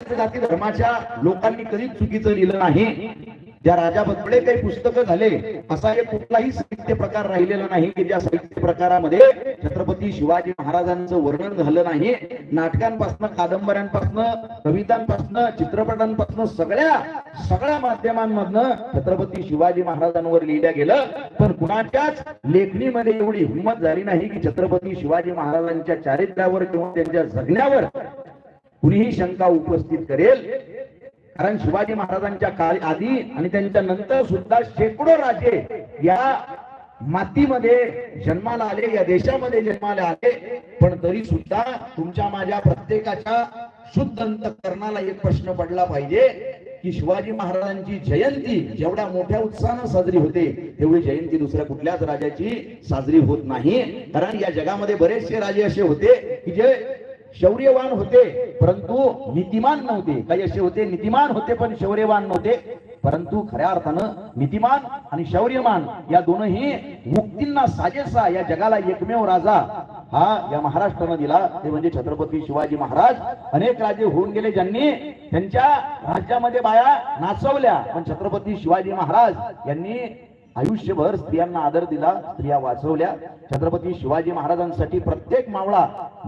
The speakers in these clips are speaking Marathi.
जाती धर्माच्या लोकांनी कधीच चुकीचं लिहिलं नाही. ज्या राजाबद्दल काही पुस्तकं झाले असा एक कुठलाही साहित्य प्रकार राहिलेला नाही की ज्या साहित्य प्रकारामध्ये छत्रपती शिवाजी महाराजांचं वर्णन झालं नाही. नाटकांपासनं कादंबऱ्यांपासनं कवितांपासनं चित्रपटांपासनं सगळ्या सगळ्या माध्यमांमधनं छत्रपती शिवाजी महाराजांवर लिहिल्या गेलं. पण कुणाच्याच लेखणीमध्ये एवढी हिंमत झाली नाही की छत्रपती शिवाजी महाराजांच्या चारित्र्यावर किंवा त्यांच्या जगण्यावर कुणीही शंका उपस्थित करेल. कारण शिवाजी महाराजांच्या काळ आधी आणि त्यांच्या नंतर सुद्धा शेकडो राजे या मातीमध्ये जन्माला आले या देशामध्ये जन्माला आले. पण तरी सुद्धा तुमच्या माझ्या प्रत्येकाच्या शुद्ध अंतकरणाला एक प्रश्न पडला पाहिजे की शिवाजी महाराजांची जयंती जेवढ्या मोठ्या उत्साहानं साजरी होते तेवढी जयंती दुसऱ्या कुठल्याच राजाची साजरी होत नाही. कारण या जगामध्ये बरेचसे राजे असे होते की जे शौर्यवान होते परंतु नीतिमान नव्हते. काही असे होते नीतिमान होते पण शौर्यवान नव्हते. परंतु खऱ्या अर्थानं नीतिमान आणि शौर्यमान या दोनही मुक्तींना साजेसा या जगाला एकमेव राजा हा या महाराष्ट्रानं दिला. ते म्हणजे छत्रपती शिवाजी महाराज. अनेक राजे होऊन गेले ज्यांनी त्यांच्या राज्यामध्ये बाया नाचवल्या. पण छत्रपती शिवाजी महाराज यांनी आयुष्यभर स्त्रियांना आदर दिला स्त्रिया वाचवल्या. छत्रपती शिवाजी महाराजांसाठी प्रत्येक मावळा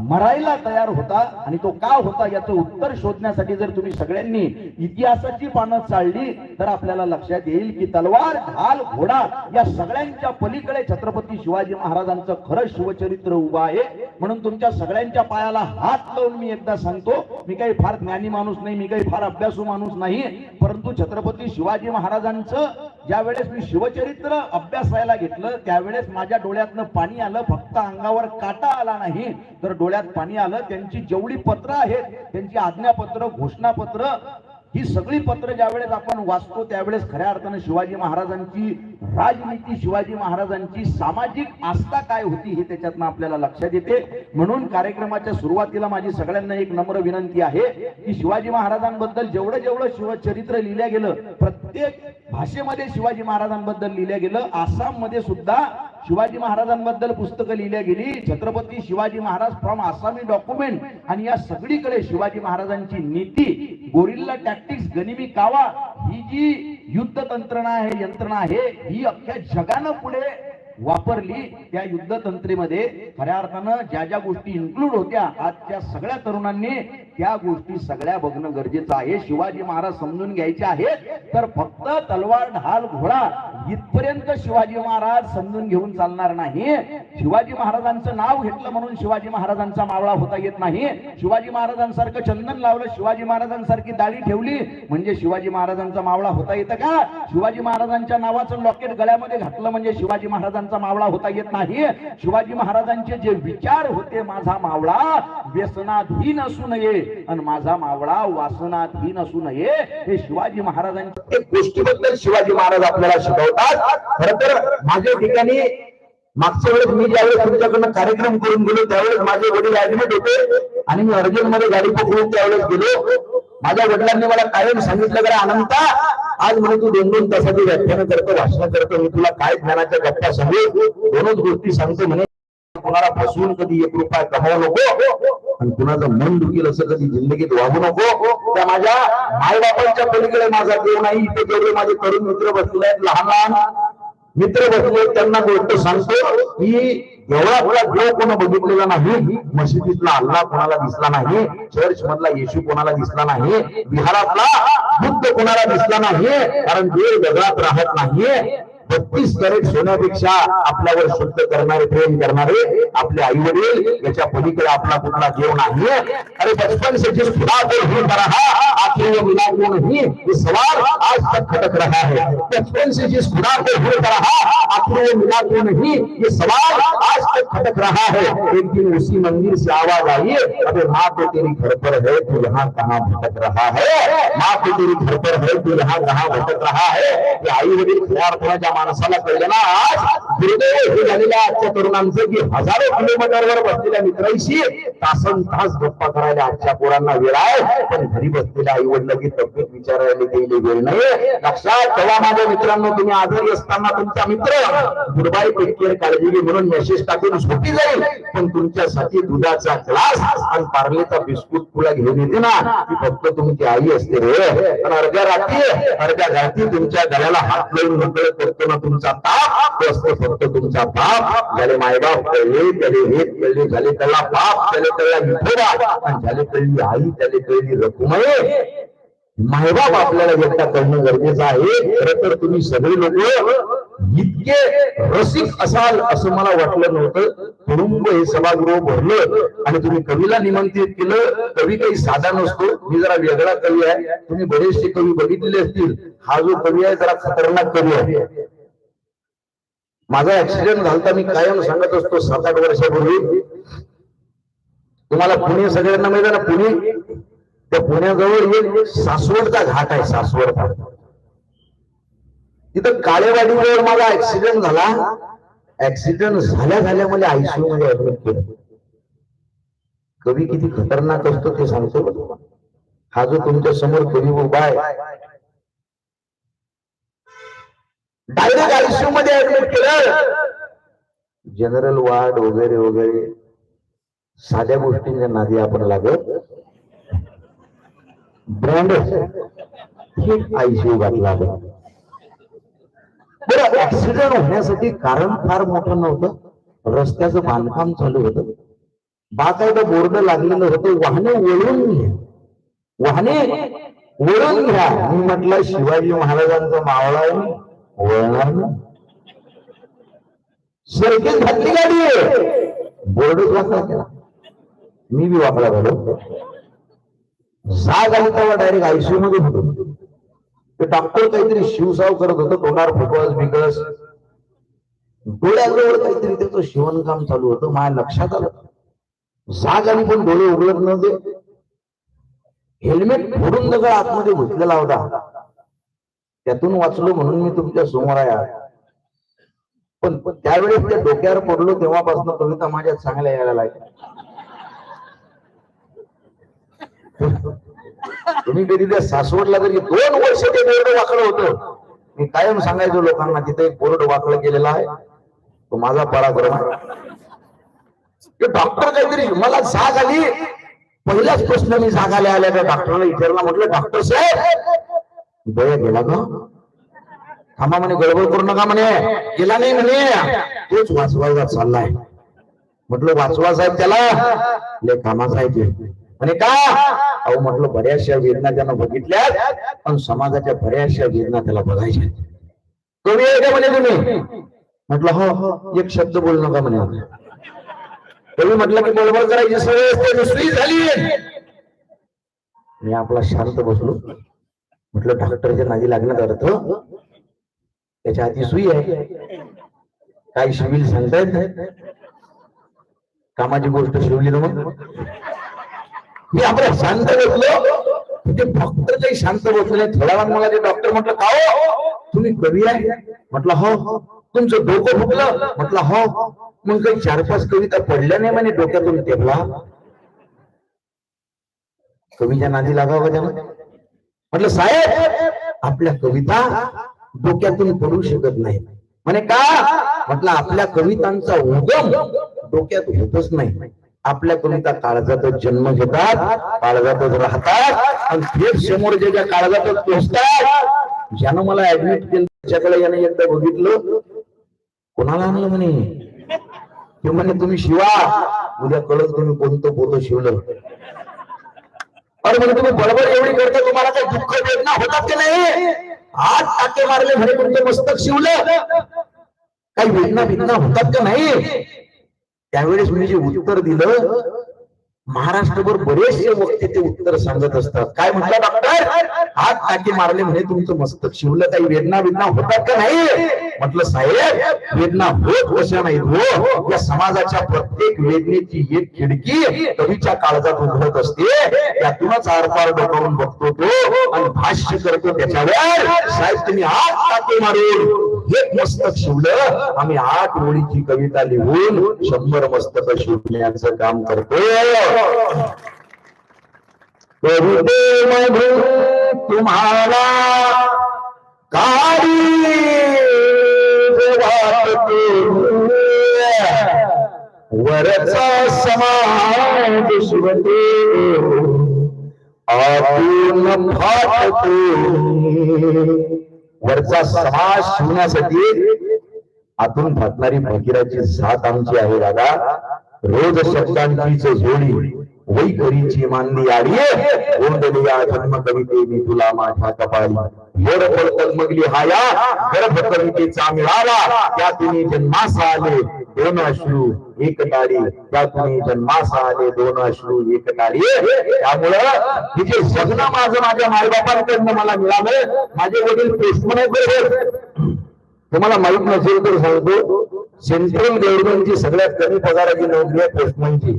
मरायला तयार होता आणि तो का होता याचं उत्तर शोधण्यासाठी जर तुम्ही सगळ्यांनी इतिहासाची पानं चालली तर आपल्याला लक्षात येईल की तलवार ढाल घोडा या सगळ्यांच्या पलीकडे छत्रपती शिवाजी महाराजांचं खरं शिवचरित्र उभं आहे. म्हणून तुमच्या सगळ्यांच्या पायाला हात लावून मी एकदा सांगतो मी काही फार ज्ञानी माणूस नाही मी काही फार अभ्यासू माणूस नाही परंतु छत्रपती शिवाजी महाराजांचं ज्या वेळेस मी शिवचरित्र अभ्यासायला घेतलं त्यावेळेस माझ्या डोळ्यातनं पाणी आलं फक्त अंगावर काटा आला नाही तर डोळ्यात पाणी आलं त्यांची जेवढी पत्र आहेत त्यांची आज्ञापत्र घोषणापत्र ही सगळी पत्र ज्यावेळेस आपण वाचतो त्यावेळेस खऱ्या अर्थानं शिवाजी महाराजांची राजनीती शिवाजी महाराजांची सामाजिक आस्था काय होती हे त्याच्यातनं आपल्याला लक्षात येते. म्हणून कार्यक्रमाच्या सुरुवातीला माझी सगळ्यांना एक नम्र विनंती आहे की शिवाजी महाराजांबद्दल जेवढं जेवढं शिवचरित्र लिहिलं गेलं प्रत्येक भाषेमध्ये शिवाजी महाराजांबद्दल लिहिलं गेलं आसाममध्ये सुद्धा शिवाजी महाराजांबद्दल पुस्तकं लिहिल्या गेली. छत्रपती शिवाजी महाराज फ्रॉम आसामी डॉक्युमेंट आणि या सगळीकडे शिवाजी महाराजांची नीती गोरिल्ला टॅक्टिक्स गनिमी कावा ही जी युद्ध तंत्रणा आहे यंत्रणा आहे ही अख्ख्या जगानं पुढे वापरली त्या युद्ध तंत्रेमध्ये खऱ्या अर्थानं ज्या ज्या गोष्टी इन्क्लूड होत्या आज त्या सगळ्या तरुणांनी त्या गोष्टी सगळ्या बघणं गरजेचं आहे. शिवाजी महाराज समजून घ्यायचे आहेत. तर फक्त तलवार ढाल घोडा इथपर्यंत शिवाजी महाराज समजून घेऊन चालणार नाही. शिवाजी महाराजांचं नाव घेतलं म्हणून शिवाजी महाराजांचा मावळा होता येत नाही. शिवाजी महाराजांसारखं चंदन लावलं शिवाजी महाराजांसारखी दाढी ठेवली म्हणजे शिवाजी महाराजांचा मावळा होता येतं का? शिवाजी महाराजांच्या नावाचं लॉकेट गळ्यामध्ये घातलं म्हणजे शिवाजी महाराजांचा महाराजांचा मावळा होता येत नाही. शिवाजी महाराजांचे जे विचार होते माझा मावळा व्यसनाधीन असू नये आणि माझा मावळा वासनाधीन असू नये हे शिवाजी महाराजांच्या एक गोष्टीबद्दल शिवाजी महाराज आपल्याला शिकवतात. खर तर माझ्या ठिकाणी मागच्या वेळेस मी ज्यावेळेस तुमच्याकडनं कार्यक्रम करून गेलो त्यावेळेस माझे वडील ऍडमिट होते आणि मी अर्जंटमध्ये गाडी पकडून त्यावेळेस गेलो. माझ्या वडिलांनी मला कायम सांगितलं का अनंता आज म्हणे तू दोन दोन तासाची व्याख्यान करतो भाषण करतो मी तुला काय ज्ञानाच्या गप्पा सांगू? दोनच गोष्टी सांगतो म्हणे. कोणाला फसवून कधी एक रुपया कमावू नको आणि कुणाचं मन दुखील असं कधी जिंदगीत वागू नको. त्या माझ्या मायबापांच्या पलीकडे माझा देव नाही इथे जेवढे माझे तरुण मित्र बसले आहेत लहान लहान मित्र बसले त्यांना गोष्ट सांगतो की एवढा आपला देव कोण बघितलेला नाही मशिदीतला अल्लाह कोणाला दिसला नाही चर्च मधला येशू कोणाला दिसला नाही बिहारातला बुद्ध कोणाला दिसला नाही कारण देव जगात राहत नाहीये. बत्तीस कॅरेट सोन्यापेक्षा आपल्यावर शुद्ध करणारे, प्रेम करणारे आपले आई वडील, याच्या पलीकडे आपला कुठला देव नाही. अरे बचपन से जिस खुदा को भूल रहा आखिर वो मिला क्यों नहीं? ये सवाल आज तक खटक रहा है। बचपन से जिस खुदा को भूल रहा आखिर वो मिला क्यों नहीं? ये सवाल आज तक खटक रहा है। एक दिन उसी मंदिर से आवाज़ आई अरे माँ तो तेरी घर पर है, तू यहाँ कहाँ भटक रहा है? माँ तो तेरी घर पर है, तू यहाँ कहाँ भटक रहा है? ये आई वडील खऱ्या अर्थाच्या माणसाला कळलं ना आज दुर्दैव हे झालेल्या आजच्या तरुणांचं की हजारो किलोमीटरवर बसलेल्या मित्रांशी तासन तास गप्पा करायला आजच्या पोरांना वेळ आहे. पण घरी बसलेल्या आई वडिलांची तब्येत विचारायला गेली वेळ नाही लक्षात ठेवा माझ्या मित्रांनो तुम्ही आजारी असताना तुमचा मित्र गुडबाई पेटकेर काळजी घे म्हणून मेसेज टाकून सुटी जाईल. पण तुमच्यासाठी दुधाचा ग्लास आणि पार्लेचा बिस्कुट तुला घेऊन येते ना. ती फक्त तुमची आई असते रे. पण अर्ध्या रात्री अर्ध्या रात्री तुमच्या गळ्याला हात लावून मोकळे करतो ना तुमचा ताप तो असतो फक्त तुमचा बाप झाले मायबाप कळले त्याले हे कळले झाले त्याला बाप त्याले त्याला विठोबा आणि झाले कळली आई त्याले कळली रकुमाई मायबाप आपल्याला व्यक्त करणं गरजेचं आहे. खरं तर तुम्ही सगळे लोक इतके रसिक असाल असं मला वाटलं नव्हतं. तुडुंब हे सभागृह भरलं आणि तुम्ही कवीला निमंत्रित केलं. कवी काही साधा नसतो. मी जरा वेगळा कवी आहे. तुम्ही बरेचसे कवी बघितलेले असतील. हा जो कवी आहे जरा खतरनाक कवी आहे. माझा ऍक्सिडेंट झालता मी कायम सांगत असतो सात आठ वर्षापूर्वी. तुम्हाला पुणे सगळ्यांना माहिती आहे ना पुणे? त्या पुण्याजवळ एक सासवडचा घाट आहे सासवडचा तिथं काळेवाडीजवळ माझा ऍक्सिडेंट झाला. ऍक्सिडेंट झाल्या झाल्या मला आयसीयू मध्ये ऍडमिट केलं. कवी किती खतरनाक असतो ते सांगतो हा जो तुमच्यासमोर कवी उभा आहे डायरेक्ट आयसीयू मध्ये ऍडमिट केलं. जनरल वार्ड वगैरे वगैरे साध्या गोष्टींच्या नादी आपण लागत. ब्रँड आयसीयू घातला बरं ऍक्सिडेंट होण्यासाठी कारण फार मोठं नव्हतं. रस्त्याचं बांधकाम चालू होतं. बाकायदा बोर्ड लागलेलं होतं. वाहने वळून घ्या. वाहने वळून घ्या. मी म्हटलं शिवाजी महाराजांचा मावळा आहे ना घातली गाडी बोर्डच वाकला केला मी बी वाकला झालो जाग आली तेव्हा डायरेक्ट आयसीयू मध्ये होतो. ते डॉक्टर काहीतरी शिवसाव करत होतं तोंडावर फुकस बिकस डोळ्याजवळ काहीतरी त्याचं शिवणकाम चालू होतं माझ्या लक्षात आलं. जाग आली पण डोळे उघडत नव्हते. हेल्मेट फोडून दगड आतमध्ये घुसलेला होता. त्यातून वाचलो म्हणून मी तुमच्यासमोर आहे. पण त्यावेळेस त्या डोक्यावर पडलो तेव्हापासून कविता माझ्या चांगल्या यायला लागल्या तुम्ही कधी त्या सासवडला तरी दोन वर्ष ते बोर्ड वाकडं होतं. मी कायम सांगायचो लोकांना तिथे एक बोर्ड वाकलं गेलेला आहे. तो माझा पराक्रम आहे. ते डॉक्टर काहीतरी मला जाग आली. पहिलाच प्रश्न मी जाग आल्या आल्या त्या डॉक्टरला विचारला म्हटलं डॉक्टर साहेब दया गेला का थांबा म्हणे गडबड करू नका म्हणे. गेला नाही म्हणे. तोच वाचवायचा चाललाय. म्हटलं वाचवा साहेब त्याला. ले कामा साहेब म्हणे का? अहो म्हटलं बऱ्याचशा वेदना त्यानं बघितल्या पण समाजाच्या बऱ्याचशा वेदना त्याला बघायच्या कवी आहे का म्हणे तुम्ही? म्हटलं हो हो. एक शब्द बोलू नका म्हणे कवी म्हटलं की बरोबर करायची सवय असते दुसरी झाली. मी आपला शांत बसलो. म्हटलं डॉक्टरच्या नादी लागण्यात अर्थ त्याच्या हाती सुई आहे. काही शिवील सांगतायत? कामाची गोष्ट शिवली ना मग? मी आपल्या शांत बसलो. ते डॉक्टर काही शांत बसले नाही थोड्या वेळ मला ते डॉक्टर म्हटलं का हो? तुम्ही कवी आहे? म्हटलं हो, हो. तुमचं डोकं फुकलं म्हटलं हो. मग काही चार पाच कविता पडल्या नाही म्हणे डोक्यातून टेपला कवीच्या नादी लागावं का त्यानं? म्हटलं साहेब आपल्या कविता डोक्यातून पडू शकत नाही. म्हणे का? म्हटलं आपल्या कवितांचा उगम डोक्यात होतच नाही. आपल्या कविता काळजातच जन्म घेतात काळजातच राहतात आणि थेट समोर जे ज्या काळजातच पोहोचतात ज्यानं मला ऍडमिट केलं त्याच्याकडे याने एकदा बघितलं कोणाला आणलं म्हणे? ते म्हणे तुम्ही शिवा उद्या कळत तुम्ही कोणतं पोतं शिवलं. अरे म्हणजे तुम्ही बरोबर एवढी करता तुम्हाला काही दुःख वेदना होतात की नाही? आज टाके मारले म्हणे तुमचं मस्तक शिवलं. काही वेदना वेदना होतात का नाही? त्यावेळेस मी जे उत्तर दिलं महाराष्ट्रभर बरेचसे वक्ते ते उत्तर सांगत असतात. काय म्हटलं डॉक्टर? आज टाके मारले म्हणे तुमचं मस्तक शिवलं काही वेदना वेदना होतात का नाही? म्हटलं साहेब वेदना होत कशा नाही हो. या समाजाच्या प्रत्येक वेदनेची एक खिडकी कवीच्या काळजात उघडत असते. त्यातूनच आरपार डोकावून बघतो तो आणि भाष्य करतो त्याच्यावर साहेब तुम्ही आज टाके मारून. एक मस्तक शिवलं. आम्ही आठ ओळीची कविता लिहून शंभर मस्तक शिवण्याचं काम करतो कविते तुम्हाला वाटते समाज शिवते आतून फाटते वरचा समाज शिवण्यासाठी आतून फाटणारी फकीराची साथ आमची आहे दादा. रोज शब्दांचीच जोडी वैखरीची मानली आडी गोंधली या जन्म कविते मी तुला माझ्या कपाळी. गोड पडतल मगली हाया गर्भ कवितेचा मिळाला त्या तुम्ही जन्मास आले. दोन अश्रू एक टाळी त्या तुम्ही जन्मास आले दोन अश्रू एक टाळी त्यामुळं हे जे जगणं माझं माझ्या मायबापांकडनं मला मिळालं माझे वडील पोस्टमन बरोबर. तुम्हाला माहीत नसेल तर सांगतो सेंट्रल गव्हर्नमेंटची सगळ्यात कमी पगाराची नोकरी आहे पोस्टमनची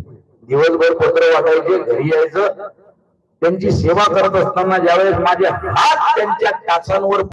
दिवसभर पत्र वाटायचे घरी यायचं. त्यांची सेवा करत असताना ज्यावेळेस माझे हात त्यांच्या टाचांवर